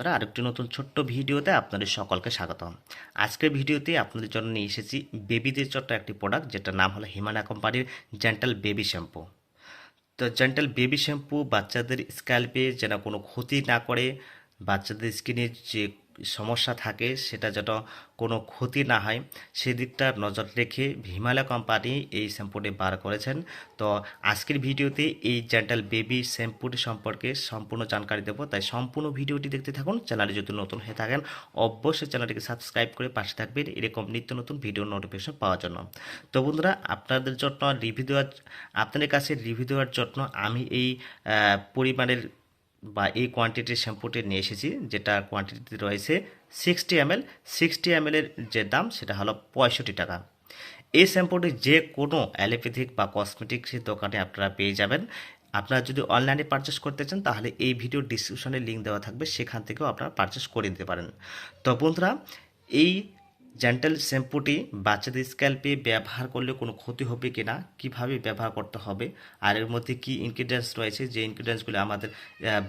আপনারা আরেকটি নতুন ছোট্ট ভিডিওতে আপনাদের সকলকে স্বাগতম। আজকের ভিডিওতে আপনাদের জন্য নিয়ে এসেছি বেবিদের ছোট্ট একটি প্রোডাক্ট যেটার নাম হলো হিমালয় কোম্পানির জেন্টাল বেবি শ্যাম্পু তো জেন্টাল বেবি শ্যাম্পু বাচ্চাদের স্ক্যাল্পে যেন কোনো ক্ষতি না করে, বাচ্চাদের স্কিনের যে সমস্যা থাকে, সেটা যেন কোনো ক্ষতি না হয়, সেদিকটা নজর রেখে হিমালয় কোম্পানি এই শ্যাম্পুটি বার করেছেন। তো আজকের ভিডিওতে এই জেন্টাল বেবি শ্যাম্পুটি সম্পর্কে সম্পূর্ণ জানকারি দেবো, তাই সম্পূর্ণ ভিডিওটি দেখতে থাকুন। চ্যানেলে যদি নতুন হয়ে থাকেন, অবশ্যই চ্যানেলটিকে সাবস্ক্রাইব করে পাশে থাকবেন, এরকম নিত্য নতুন ভিডিও নোটিফিকেশন পাওয়ার জন্য। তো বন্ধুরা, আপনাদের জন্য রিভিউ দেওয়ার, আপনাদের কাছে রিভিউ দেওয়ার জন্য আমি এই পরিমাণের বা এই কোয়ান্টিটির শ্যাম্পুটি নিয়ে এসেছি, যেটা কোয়ান্টিটি রয়েছে সিক্সটি এমএল সিক্সটি এমএলের যে দাম সেটা হলো পঁয়ষট্টি টাকা। এই শ্যাম্পুটি যে কোনো অ্যালোপ্যাথিক বা কসমেটিক্সের দোকানে আপনারা পেয়ে যাবেন। আপনারা যদি অনলাইনে পারচেস করতে চান, তাহলে এই ভিডিও ডিসক্রিপশনে লিঙ্ক দেওয়া থাকবে, সেখান থেকেও আপনারা পারচেস করে নিতে পারেন। তো বন্ধুরা, এই জেন্টাল শ্যাম্পুটি বাচ্চাদের স্ক্যাল্পে ব্যবহার করলে কোনো ক্ষতি হবে কি না? কীভাবে ব্যবহার করতে হবে? আর এর মধ্যে কী ইনগ্রিডিয়েন্টস রয়েছে? যে ইনগ্রিডিয়েন্টসগুলি আমাদের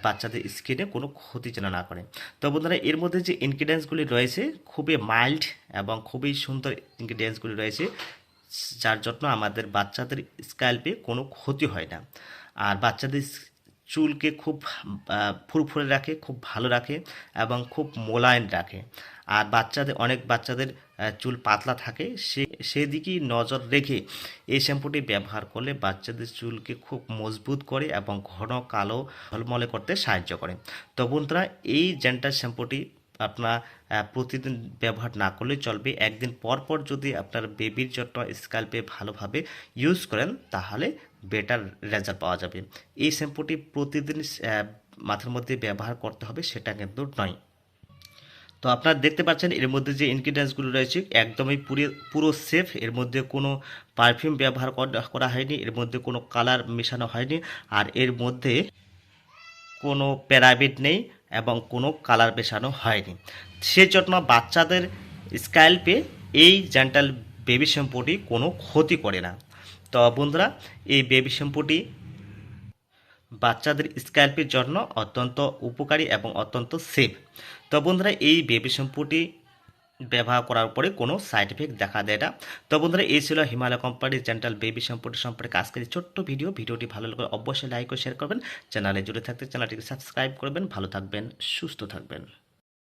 বাচ্চাদের স্কিনে কোনো ক্ষতি যেন না করে। তো বন্ধুরা, এর মধ্যে যে ইনগ্রিডিয়েন্টসগুলি রয়েছে, খুবই মাইল্ড এবং খুবই সুন্দর ইনগ্রিডিয়েন্টসগুলি রয়েছে, যার জন্য আমাদের বাচ্চাদের স্ক্যাল্পে কোনো ক্ষতি হয় না। আর বাচ্চাদের চুলকে খুব ফুরফুরে রাখে, খুব ভালো রাখে এবং খুব মোলায়েম রাখে। আর বাচ্চাদের, অনেক বাচ্চাদের চুল পাতলা থাকে, সে, সেদিকেই নজর রেখে এই শ্যাম্পুটি ব্যবহার করলে বাচ্চাদের চুলকে খুব মজবুত করে এবং ঘন কালো ঝলমলে করতে সাহায্য করে। তো বন্ধুরা, এই জেন্টাল শ্যাম্পুটি আপনার প্রতিদিন ব্যবহার না করলে চলবে। একদিন পর পর যদি আপনার বেবির জন্য স্ক্যাল্পে ভালোভাবে ইউজ করেন, তাহলে বেটার রেজাল্ট পাওয়া যাবে। এই শ্যাম্পুটি প্রতিদিন মাথার মধ্যে ব্যবহার করতে হবে, সেটা কিন্তু নয়। তো আপনারা দেখতে পাচ্ছেন, এর মধ্যে যে ইনগ্রিডিয়েন্টসগুলো রয়েছে, একদমই পুরো পুরো সেফ এর মধ্যে কোনো পারফিউম ব্যবহার করা- হয়নি, এর মধ্যে কোনো কালার মেশানো হয়নি, আর এর মধ্যে কোনো প্যারাবিট নেই এবং কোনো কালার মেশানো হয়নি। সেজন্য বাচ্চাদের স্ক্যাল্পে এই জেন্টাল বেবি শ্যাম্পুটি কোনো ক্ষতি করে না। তো বন্ধুরা, এই বেবি শ্যাম্পুটি বাচ্চাদের স্ক্যাল্পের জন্য অত্যন্ত উপকারী এবং অত্যন্ত সেফ তো বন্ধুরা, এই বেবি শ্যাম্পুটি ব্যবহার করার পরে কোনো সাইড এফেক্ট দেখা দেয় না। তো বন্ধুরা, এই ছিল হিমালয় কোম্পানির জেন্টাল বেবি শ্যাম্পুটি সম্পর্কে আজকের ছোট্ট ভিডিও ভিডিওটি ভালো লাগলে অবশ্যই লাইক ও শেয়ার করবেন। চ্যানেলে জুড়ে থাকতে চ্যানেলটিকে সাবস্ক্রাইব করবেন। ভালো থাকবেন, সুস্থ থাকবেন।